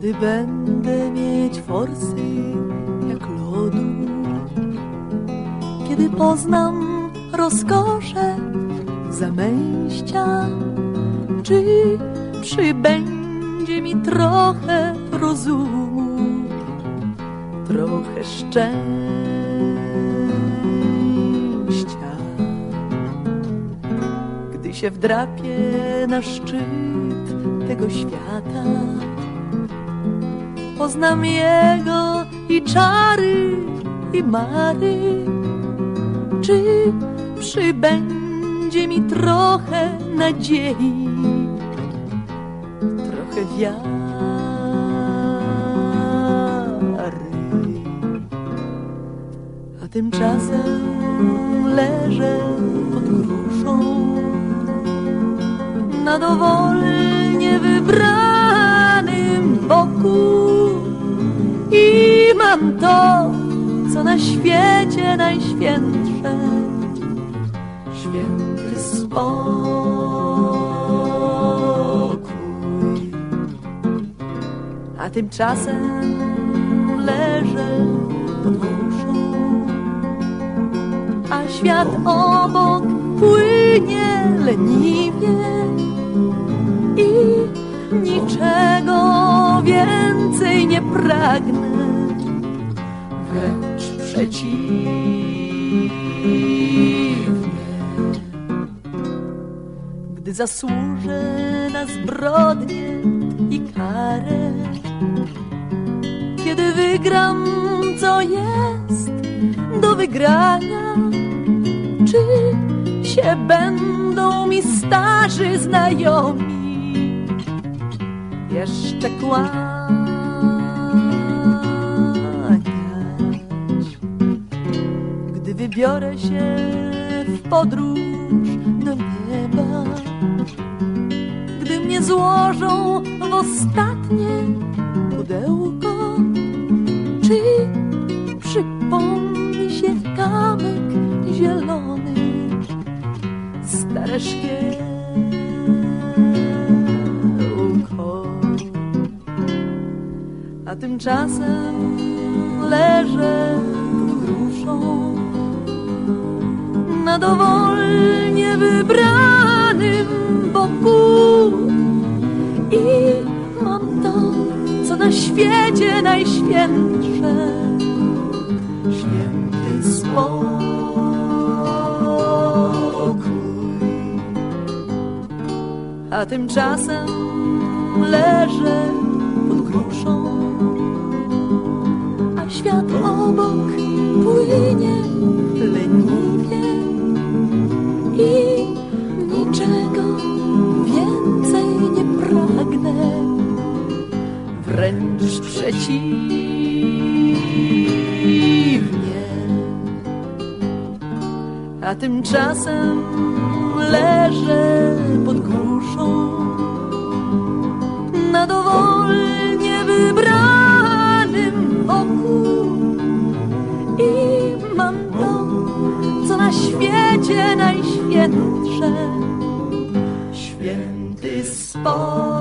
Kiedy będę mieć forsy jak lodu, kiedy poznam rozkosze zamęścia, czy przybędzie mi trochę rozumu, trochę szczęścia. Gdy się wdrapię na szczyt tego świata, poznam jego i czary, i mary. Czy przybędzie mi trochę nadziei, trochę wiary? A tymczasem leżę pod gruszą na dowolnie wybranym boku to, co na świecie najświętsze, święty spokój. A tymczasem leżę pod gruszą, a świat obok płynie leniwie i niczego więcej nie pragnę, wręcz przeciwnie. Gdy zasłużę na zbrodnię i karę, kiedy wygram, co jest do wygrania, czy się będą mi starzy znajomi jeszcze kłaniać? Wybiorę się w podróż do nieba, gdy mnie złożą w ostatnie pudełko, czy przypomni się kamyk zielony, stare szkiełko. A tymczasem leżę pod gruszą na dowolnie wybranym boku. I mam to, co na świecie najświętsze, święty spokój. A tymczasem leżę pod gruszą, wręcz przeciwnie. A tymczasem leżę pod gruszą na dowolnie wybranym oku i mam to, co na świecie najświętsze, święty spokój.